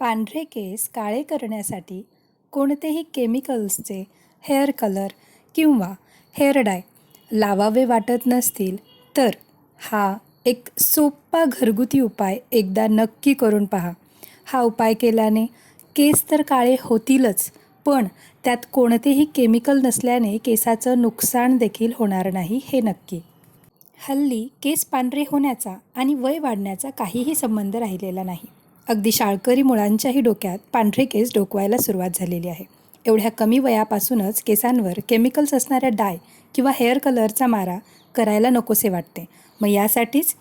पांढरे केस काळे करण्यासाठी कोणतेही केमिकल्सचे हेअर कलर किंवा हेअर डाय लावावे वाटत नसतील तर हा एक सोपा घरगुती उपाय एकदा नक्की करून पहा. हा उपाय केल्याने केस तर काळे होतीलच पण त्यात कोणतेही केमिकल नसल्याने केसाचं नुकसान देखील होणार नाही हे नक्की. हल्ली केस पांढरे होण्याचा आणि वय वाढण्याचा काहीही संबंध राहिलेला नाही. अगदी शाळकरी मुळांच्याही डोक्यात पांढरे केस डोकवायला सुरुवात झालेली आहे. एवढ्या कमी वयापासूनच केसांवर केमिकल्स असणाऱ्या डाय किंवा हेअर कलरचा मारा करायला नकोसे वाटते. मग यासाठीच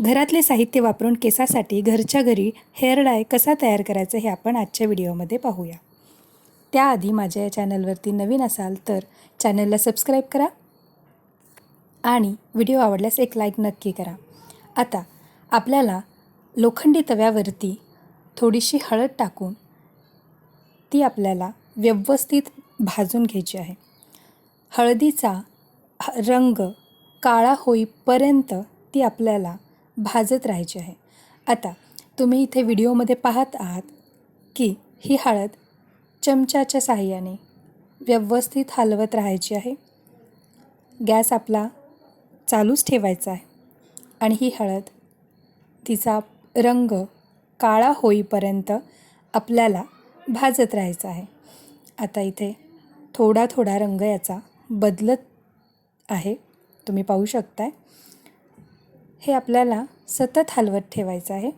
घरातले साहित्य वापरून केसासाठी घरच्या घरी हेअर डाय कसा तयार करायचा हे आपण आजच्या व्हिडिओमध्ये पाहूया. त्याआधी माझ्या या चॅनलवरती नवीन असाल तर चॅनलला सबस्क्राईब करा आणि व्हिडिओ आवडल्यास एक लाईक नक्की करा. आता आपल्याला लोखंडी तव्यावरती थोडीशी हळद टाकून ती आपल्याला व्यवस्थित भाजून घ्यायची आहे. हळदीचा ह- रंग काळा होईपर्यंत ती आपल्याला भाजत राहायची आहे. आता तुम्ही इथे व्हिडिओमध्ये पाहत आहात की ही हळद चमच्याच्या साहाय्याने व्यवस्थित हलवत राहायची आहे. गॅस आपला चालूच ठेवायचा आहे आणि ही हळद तिचा रंग काळा होईपर्यंत आपल्याला भाजत राहायचं आहे. आता इथे थोडा थोडा रंग याचा बदलत आहे. तुम्ही पाहू शकताय. हे आपल्याला सतत हलवत ठेवायचं आहे.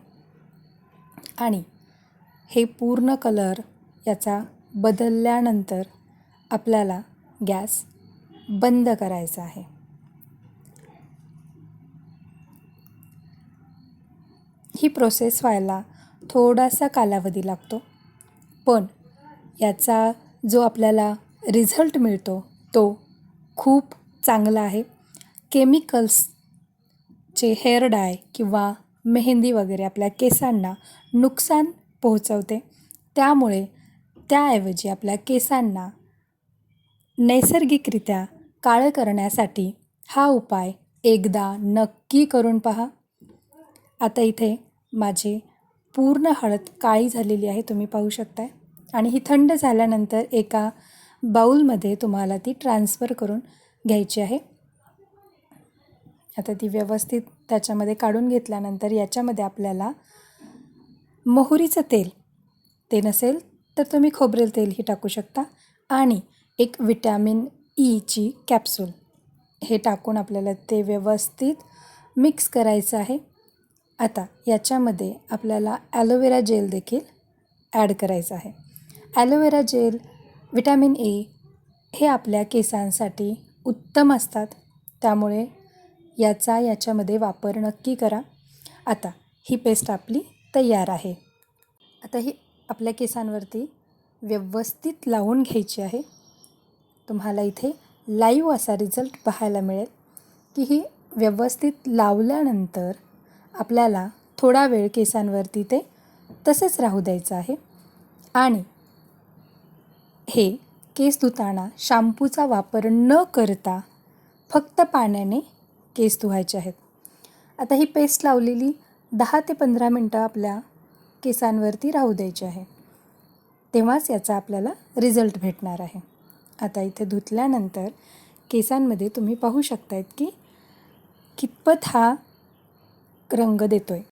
आणि हे पूर्ण कलर याचा बदलल्यानंतर आपल्याला गॅस बंद करायचा आहे. ही प्रोसेस व्हायला थोडासा कालावधी लागतो. पण याचा जो आपल्याला रिझल्ट मिळतो तो खूप चांगला आहे. केमिकल्सचे हेअर डाय किंवा मेहंदी वगैरे आपल्या केसांना नुकसान पोहोचवते. त्यामुळे त्याऐवजी आपल्या केसांना नैसर्गिकरित्या काळं करण्यासाठी हा उपाय एकदा नक्की करून पहा. आता इथे माझी पूर्ण हळद काळी झालेली आहे तुम्ही पाहू शकताय. आणि ही थंड झाल्यानंतर एका बाऊलमध्ये तुम्हाला ती ट्रान्सफर करून घ्यायची आहे. आता ती व्यवस्थित त्याच्यामध्ये काढून घेतल्यानंतर याच्यामध्ये आपल्याला मोहरीचं तेल ते नसेल तर तुम्ही खोबरेल तेलही टाकू शकता. आणि एक विटॅमिन ईची कॅप्सूल हे टाकून आपल्याला ते व्यवस्थित मिक्स करायचं आहे. आता याच्यामध्ये आपल्याला ॲलोवेरा जेल देखील ॲड करायचं आहे. ॲलोवेरा जेल विटॅमिन ए हे आपल्या केसांसाठी उत्तम असतात. त्यामुळे याचा याच्यामध्ये वापर नक्की करा. आता ही पेस्ट आपली तयार आहे. आता ही आपल्या केसांवरती व्यवस्थित लावून घ्यायची आहे. तुम्हाला इथे लाईव्ह असा रिझल्ट पाहायला मिळेल की ही व्यवस्थित लावल्यानंतर आपल्याला थोडा वेळ केसांवरती ते तसंच राहू द्यायचं आहे. आणि हे केस धुताना शॅम्पूचा वापर न करता फक्त पाण्याने केस धुवायचे आहेत. आता ही पेस्ट लावलेली दहा ते पंधरा मिनटं आपल्या केसांवरती राहू द्यायची आहे. तेव्हाच याचा आपल्याला रिझल्ट भेटणार आहे. आता इथे धुतल्यानंतर केसांमध्ये तुम्ही पाहू शकतायत की कितपत हा रंग देतो आहे